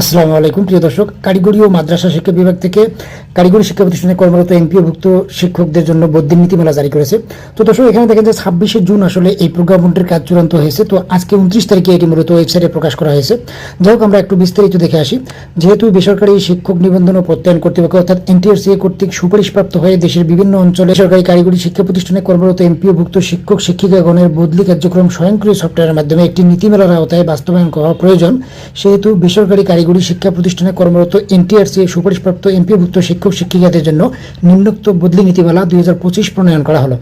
আসসালামু আলাইকুম, প্রিয় দর্শক। কারিগরি ও মাদ্রাসা শিক্ষা বিভাগ থেকে কারিগরি শিক্ষা প্রতিষ্ঠানে কর্মরত এমপিওভুক্ত শিক্ষকদের জন্য বদ্যির নীতিমালা জারি করেছে। তো দর্শক, এখানে দেখেন যে ছাব্বিশে জুন আসলে এই প্রজ্ঞাপনটির কাজ চূড়ান্ত হয়েছে। তো আজকে উনত্রিশ তারিখে এটি মূলত ওয়েবসাইটে প্রকাশ করা হয়েছে। যাই হোক, আমরা একটু বিস্তারিত দেখে আসি। যেহেতু বেসরকারি শিক্ষক নিবন্ধন ও প্রত্যয়ন কর্তৃপক্ষ অর্থাৎ এনটিআরসিএ কর্তৃক সুপারিশপ্রাপ্ত হয়ে দেশের বিভিন্ন অঞ্চলে সরকারি কারিগরি শিক্ষা প্রতিষ্ঠানে কর্মরত এমপিওভুক্ত শিক্ষক, শিক্ষিকাগণের বদলি কার্যক্রম স্বয়ংক্রিয় সফটওয়্যারের মাধ্যমে একটি নীতিমালার আওতায় বাস্তবায়ন করা প্রয়োজন। সেহেতু বেসরকারি কারিগরি শিক্ষা প্রতিষ্ঠানে কর্মরত এনটিআরসি সুপারিশপ্রাপ্ত এমপিভুক্ত শিক্ষক শিক্ষিকাদের জন্য নিম্নোক্ত বদলি নীতিমালা দুই হাজার পঁচিশ প্রণয়ন করা হলো।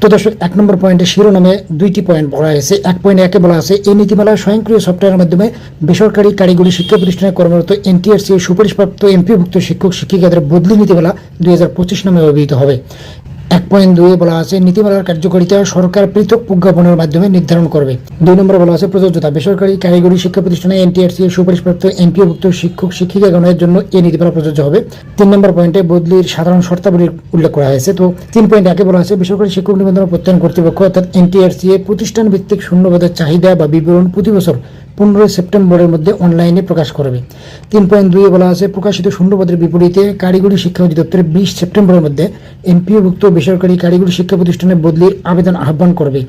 তো দর্শক, এক নম্বর পয়েন্টে শিরোনামে দুইটি পয়েন্ট বলা হয়েছে। এক পয়েন্ট একে বলা আছে এই নীতিমালা স্বয়ংক্রিয় সফটওয়্যারের মাধ্যমে বেসরকারি কারিগরি শিক্ষা প্রতিষ্ঠানে কর্মরত এনটিআরসি সুপারিশপ্রাপ্ত এমপিভুক্ত শিক্ষক শিক্ষিকাদের বদলি নীতিমালা দুই হাজার পঁচিশ নামে অভিহিত হবে। এক পয়েন্ট দুয়ে বলা আছে, নীতিমালার কার্যকারিতা সরকার পৃথক প্রজ্ঞাপনের মাধ্যমে নির্ধারণ করবে। দুই নম্বরে বলা আছে, প্রযোজ্যতা। বেসরকারি কারিগরি শিক্ষা প্রতিষ্ঠানে এনটিআরসি সুপারিশপ্রাপ্ত এমপিওভুক্ত শিক্ষক শিক্ষিকা শিক্ষিকাগণের জন্য এই নীতিমালা প্রযোজ্য হবে। তিন নম্বর পয়েন্টে বদলির সাধারণ শর্তাবলীর উল্লেখ করা হয়েছে। তো তিন পয়েন্ট একে বলা আছে, বেসরকারি শিক্ষক নিবন্ধন প্রত্যয়ন কর্তৃপক্ষ অর্থাৎ এনটিআরসি প্রতিষ্ঠান ভিত্তিক শূন্যপদের চাহিদা বা বিবরণ প্রতি বছর পনেরোই সেপ্টেম্বরের মধ্যে অনলাইনে প্রকাশ করবে। তিন পয়েন্ট দুইয়ে বলা আছে, প্রকাশিত শূন্যপদের বিপরীতে কারিগরি শিক্ষা অধিদপ্তর বিশ সেপ্টেম্বরের মধ্যে এমপিওভুক্ত বেসরকারি কারিগরি শিক্ষা প্রতিষ্ঠানে বদলির আবেদন আহ্বান করবে।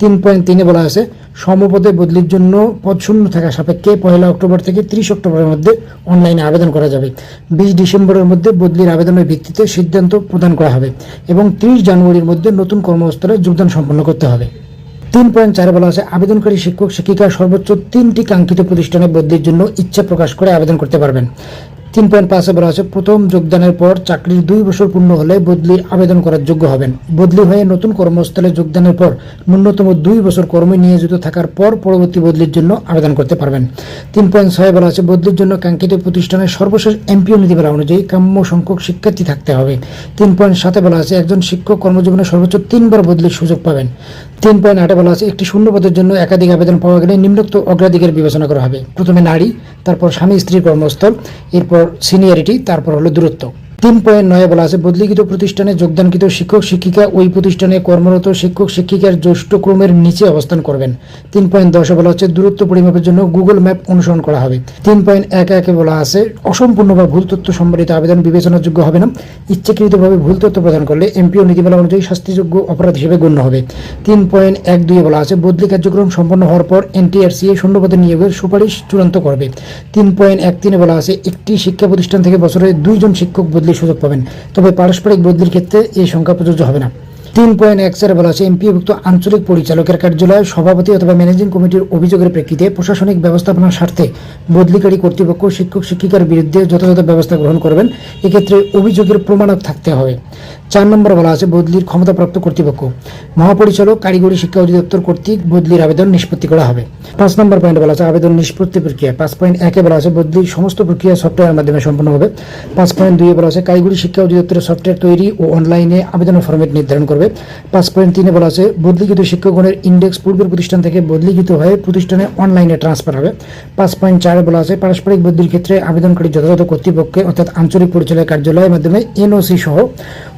তিন পয়েন্ট তিনে বলা আছে, সমপদে বদলির জন্য পদ শূন্য থাকা সাপেক্ষে পয়লা অক্টোবর থেকে ত্রিশ অক্টোবরের মধ্যে অনলাইনে আবেদন করা যাবে। বিশ ডিসেম্বরের মধ্যে বদলির আবেদনের ভিত্তিতে সিদ্ধান্ত প্রদান করা হবে এবং ত্রিশ জানুয়ারির মধ্যে নতুন কর্মস্থলে যোগদান সম্পন্ন করতে হবে। তিন পয়েন্ট চারে বলা আছে, আবেদনকারী শিক্ষক, শিক্ষিকা সর্বোচ্চ তিনটি কাঙ্ক্ষিত প্রতিষ্ঠানে বদলির জন্য ইচ্ছা প্রকাশ করে আবেদন করতে পারবেন। তিন পয়েন্ট পাঁচে বলা আছে। প্রথম যোগদানের পর চাকরির দুই বছর পূর্ণ হলে বদলির আবেদন করার যোগ্য হবেন। বদলি হয়ে নতুন কর্মস্থলে যোগদানের পর ন্যূনতম দুই বছর কর্মে নিয়োজিত থাকার পর পরবর্তী বদলির জন্য আবেদন করতে পারবেন। তিন পয়েন্ট ছয় বলা আছে। বদলির জন্য কাঙ্ক্ষিত প্রতিষ্ঠানের সর্বশেষ এমপিও নীতিমালা অনুযায়ী কাম্য সংখ্যক শিক্ষার্থী থাকতে হবে। তিন পয়েন্ট সাতে বলা আছে। একজন শিক্ষক কর্মজীবনে সর্বোচ্চ তিনবার বদলির সুযোগ পাবেন। তিন পয়েন্ট আটে বলা আছে। একটি শূন্য পদের জন্য একাধিক আবেদন পাওয়া গেলে নিম্নোক্ত অগ্রাধিকার বিবেচনা করা হবে। প্রথমে নারী, তারপর স্বামী স্ত্রীর কর্মস্থল, এরপর সিনিয়রিটি তারপর হলো দূরত্ব। তিন পয়েন্ট নয় বলা আছে। বদলিকৃত প্রতিষ্ঠানে যোগদানকৃত শিক্ষক, শিক্ষিকা ওই প্রতিষ্ঠানে কর্মরত শিক্ষক, শিক্ষিকার জ্যেষ্ঠ ক্রমের নিচে অবস্থান করবেন। তিন পয়েন্ট দশে বলা হচ্ছে, দূরত্ব পরিমাপের জন্য গুগল ম্যাপ অনুসরণ করা হবে। তিন পয়েন্ট এক একে বলা আছে, অসম্পূর্ণ বা ভুল তথ্য সম্বলিত আবেদন বিবেচনাযোগ্য হবে না। ইচ্ছাকৃতভাবে ভুল তথ্য প্রদান করলে এমপিও নীতিমালা অনুযায়ী শাস্তিযোগ্য অপরাধ হিসেবে গণ্য হবে। তিন পয়েন্ট এক দুইয়ে বলা আছে, বদলি কার্যক্রম সম্পন্ন হওয়ার পর এনটিআরসিএ শূন্যপদে নিয়োগের সুপারিশ চূড়ান্ত করবে। তিন পয়েন্ট এক তিনে বলা আছে, একটি শিক্ষা প্রতিষ্ঠান থেকে বছরে দুইজন শিক্ষক বদলির সুযোগ পাবেন। তবে পারস্পরিক বদলির ক্ষেত্রে এই সংখ্যা প্রযোজ্য হবে না। তিন পয়েন্ট এক চারে বলা এমপিভুক্ত আঞ্চলিক পরিচালকের কার্যালয় সভাপতি অথবা ম্যানেজিং কমিটির অভিযোগের প্রেক্ষিতে প্রশাসনিক ব্যবস্থাপনার স্বার্থে বদলিকারী কর্তৃপক্ষ শিক্ষক শিক্ষিকার বিরুদ্ধে যথাযথ ব্যবস্থা গ্রহণ করবেন। এক্ষেত্রে অভিযোগের প্রমাণক থাকতে হবে। চার নম্বর বলা আছে বদলির ক্ষমতাপ্রাপ্ত কর্তৃপক্ষ। মহাপরিচালক, কারিগরি শিক্ষা অধিদপ্তর কর্তৃক বদলির আবেদন নিষ্পত্তি করা হবে। পাঁচ নম্বর পয়েন্ট বলা আছে আবেদন নিষ্পত্তি প্রক্রিয়া। পাঁচ পয়েন্ট একে বলা আছে বদলির সমস্ত প্রক্রিয়া সফটওয়্যারের মাধ্যমে সম্পন্ন হবে। পাঁচ পয়েন্ট দুইয়ে বলা আছে কারিগরি শিক্ষা অধিদপ্তরের সফটওয়্যার তৈরি ও অনলাইনে আবেদনের ফরম্যাট নির্ধারণ করবে। পাঁচ পয়েন্ট তিনে বলা আছে, বদলিকৃত শিক্ষকগণের ইন্ডেক্স পূর্বের প্রতিষ্ঠান থেকে বদলিকৃত হয়ে প্রতিষ্ঠানে অনলাইনে ট্রান্সফার হবে। পাঁচ পয়েন্ট চারে বলা আছে, পারস্পরিক বদলির ক্ষেত্রে আবেদনকারী যথাযথ কর্তৃপক্ষে, অর্থাৎ আঞ্চলিক পরিচালক কার্যালয়ের মাধ্যমে এনওসি সহ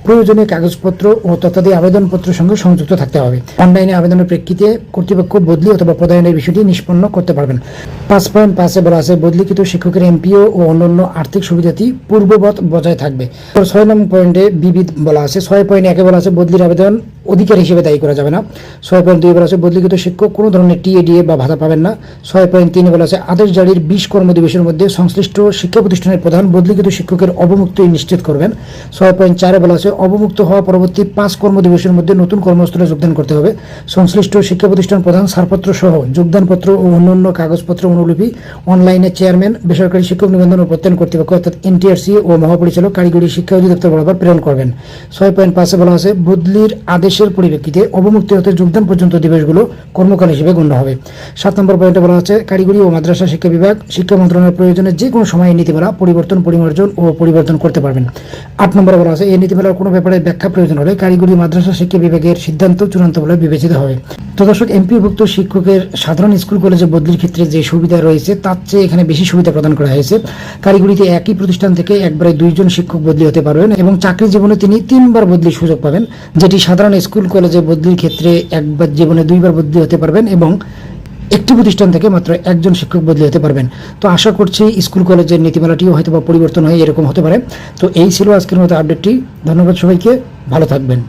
প্রয়োজনীয় কাগজপত্র ও তথাদি আবেদনপত্রের সঙ্গে সংযুক্ত থাকতে হবে। অনলাইনে আবেদনের প্রেক্ষিতে কর্তৃপক্ষ বদলি অথবা প্রদায়নের বিষয়টি নিষ্পন্ন করতে পারবেন। পাঁচ পয়েন্ট পাঁচে বলা আছে, বদলিকৃত শিক্ষকের এমপিও ও অন্যান্য আর্থিক সুবিধাটি পূর্ববৎ বজায় থাকবে। ছয় নম্বর পয়েন্টে বিবিধ বলা আছে, ছয় পয়েন্ট একে বলা আছে, বদলির আবেদন অধিকার হিসেবে দায়ী করা যাবে না। ছয় পয়েন্ট দুই বলা আছে, বদলিকৃত শিক্ষক কোনো ধরনের টিএডিএ বা ভাতা পাবেন না। ছয় পয়েন্ট তিনে বলা আছে, আদেশ জারির বিশ কর্মদিবসের মধ্যে সংশ্লিষ্ট শিক্ষা প্রতিষ্ঠানের প্রধান বদলিকৃত শিক্ষকের অবমুক্তি নিশ্চিত করবেন। ছয় পয়েন্ট চারে বলা আছে, অবমুক্ত হওয়া পরবর্তী পাঁচ কর্মদিবসের মধ্যে নতুন কর্মস্থলে যোগদান করতে হবে। সংশ্লিষ্ট শিক্ষা প্রতিষ্ঠান প্রধান ছাড়পত্র সহ যোগদানপত্র ও অন্যান্য কাগজপত্র অনুলিপি অনলাইনে চেয়ারম্যান, বেসরকারি শিক্ষক নিবন্ধন ও প্রত্যয়ন কর্তৃপক্ষ অর্থাৎ এনটিআরসি ও মহাপরিচালক কারিগরি শিক্ষা অধিদপ্তর বরাবর প্রেরণ করবেন। ছয় পয়েন্ট পাঁচে বলা আছে, বদলির আদেশের পরিপ্রেক্ষিতে অবমুক্তি হতে যোগদান পর্যন্ত দিবসগুলো কর্মকাল হিসেবে গণ্য হবে। সাত নম্বর পয়েন্টে বলা আছে কারিগরি ও মাদ্রাসা শিক্ষা বিভাগ, শিক্ষা মন্ত্রণালয়ের প্রয়োজনে যে কোনো সময় এই নীতিমালা পরিবর্তন, পরিমার্জন ও পরিবর্তন করতে পারবেন। আট নম্বরে বলা আছে এই নীতিমালার কোনো ব্যাপারে ব্যাখ্যা প্রয়োজন হলে কারিগরি মাদ্রাসা শিক্ষা বিভাগের সিদ্ধান্ত চূড়ান্ত বলে বিবেচিত হবে। তো দর্শক, এমপিভুক্ত শিক্ষকের সাধারণ স্কুল কলেজে বদলির ক্ষেত্রে যে সুবিধা রয়েছে, তার চেয়ে এখানে বেশি সুবিধা প্রদান করা হয়েছে। কারিগরিতে একই প্রতিষ্ঠান থেকে একবারে দুইজন শিক্ষক বদলি হতে পারবেন এবং চাকরি জীবনে তিনি তিনবার বদলির সুযোগ পাবেন, যেটি সাধারণ স্কুল, কলেজে বদলির ক্ষেত্রে একবার জীবনে দুইবার বদলি হতে পারবেন এবং একটি প্রতিষ্ঠান থেকে মাত্র একজন শিক্ষক বদলি হতে পারবেন। তো আশা করছি স্কুল, কলেজের নীতিমালাটিও হয়তো বা পরিবর্তন হয়ে এরকম হতে পারে। তো এই ছিল আজকের মতো আপডেটটি ধন্যবাদ সবাইকে। ভালো থাকবেন।